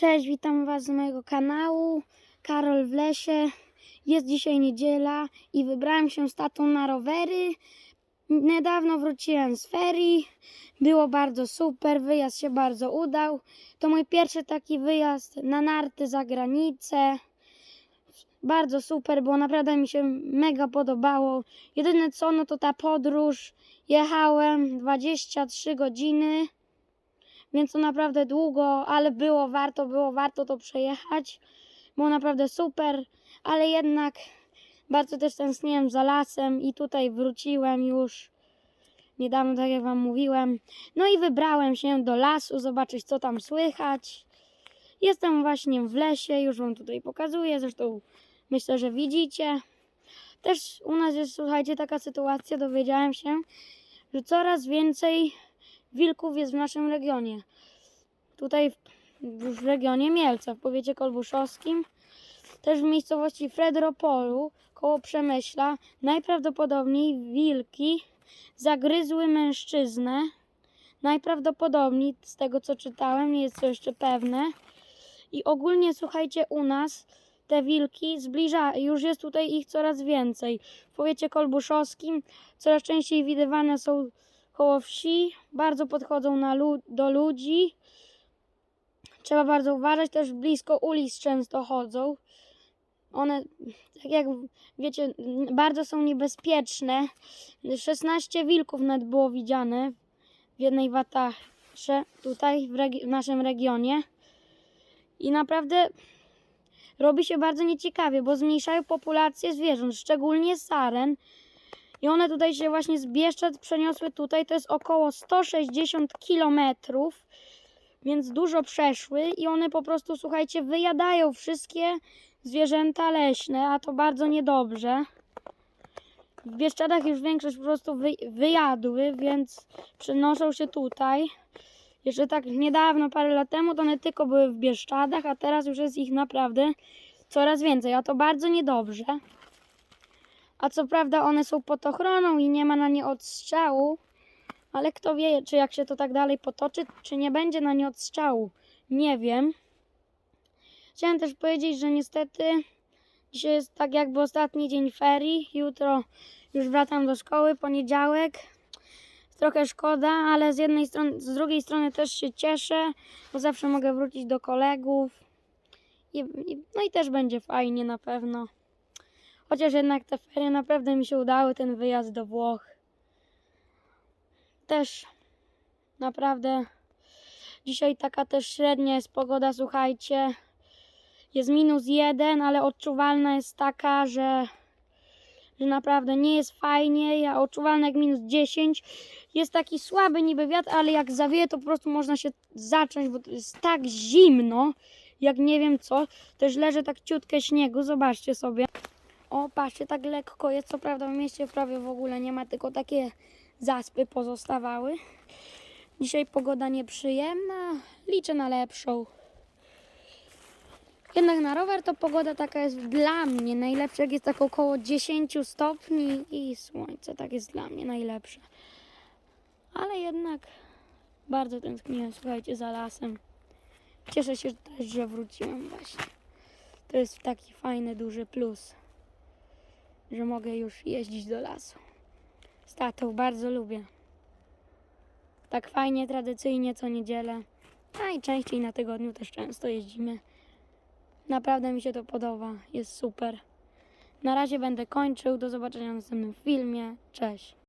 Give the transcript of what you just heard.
Cześć, witam Was z mojego kanału. Karol w lesie. Jest dzisiaj niedziela i wybrałem się z tatą na rowery. Niedawno wróciłem z ferii. Było bardzo super, wyjazd się bardzo udał. To mój pierwszy taki wyjazd na narty za granicę. Bardzo super, bo naprawdę mi się mega podobało. Jedyne co, no to ta podróż. Jechałem 23 godziny więc to naprawdę długo, ale było warto, było warto to przejechać. Było naprawdę super, ale jednak bardzo też tęskniłem za lasem i tutaj wróciłem już niedawno, tak jak Wam mówiłem. No i wybrałem się do lasu, zobaczyć co tam słychać. Jestem właśnie w lesie, już Wam tutaj pokazuję, zresztą myślę, że widzicie. Też u nas jest, słuchajcie, taka sytuacja, dowiedziałem się, że coraz więcej wilków jest w naszym regionie. Tutaj w, w regionie Mielca, w powiecie kolbuszowskim, też w miejscowości Fredropolu, koło Przemyśla, najprawdopodobniej wilki zagryzły mężczyznę. Najprawdopodobniej, z tego co czytałem, nie jest to jeszcze pewne. I ogólnie, słuchajcie, u nas te wilki zbliża, już jest tutaj ich coraz więcej. W powiecie kolbuszowskim coraz częściej widywane są koło wsi, bardzo podchodzą na lu- do ludzi. Trzeba bardzo uważać, też blisko ulic często chodzą. One, tak jak wiecie, bardzo są niebezpieczne. 16 wilków nawet było widziane w jednej watasze tutaj w, regi- w naszym regionie. I naprawdę robi się bardzo nieciekawie, bo zmniejszają populację zwierząt, szczególnie saren. I one tutaj się właśnie z Bieszczad przeniosły tutaj. To jest około 160 kilometrów, więc dużo przeszły i one po prostu, słuchajcie, wyjadają wszystkie zwierzęta leśne, a to bardzo niedobrze. W Bieszczadach już większość po prostu wy, wyjadły, więc przenoszą się tutaj. Jeszcze tak niedawno, parę lat temu, to one tylko były w Bieszczadach, a teraz już jest ich naprawdę coraz więcej, a to bardzo niedobrze. A co prawda one są pod ochroną i nie ma na nie odstrzału, ale kto wie, czy jak się to tak dalej potoczy, czy nie będzie na nie odstrzału. Nie wiem. Chciałem też powiedzieć, że niestety dzisiaj jest tak jakby ostatni dzień ferii. Jutro już wracam do szkoły, poniedziałek. Trochę szkoda, ale z jednej strony, z drugiej strony też się cieszę, bo zawsze mogę wrócić do kolegów. I, i, no i też będzie fajnie na pewno. Chociaż jednak te ferie naprawdę mi się udały, ten wyjazd do Włoch. Też naprawdę dzisiaj taka też średnia jest pogoda, słuchajcie. Jest minus jeden, ale odczuwalna jest taka, że, że naprawdę nie jest fajnie. Ja odczuwalna jak minus 10. Jest taki słaby niby wiatr, ale jak zawieje, to po prostu można się zacząć, bo jest tak zimno, jak nie wiem co. Też leży tak ciutkę śniegu, zobaczcie sobie. O, patrzcie, tak lekko jest. Co prawda w mieście prawie w ogóle nie ma, tylko takie zaspy pozostawały. Dzisiaj pogoda nieprzyjemna, liczę na lepszą. Jednak na rower to pogoda taka jest dla mnie najlepsza, jak jest tak około 10 stopni i słońce, tak jest dla mnie najlepsze. Ale jednak bardzo tęskniłem, słuchajcie, za lasem. Cieszę się też, że wróciłem właśnie. To jest taki fajny, duży plus że mogę już jeździć do lasu. Z tatą bardzo lubię. Tak fajnie, tradycyjnie co niedzielę. A i częściej na tygodniu też często jeździmy. Naprawdę mi się to podoba. Jest super. Na razie będę kończył. Do zobaczenia w następnym filmie. Cześć.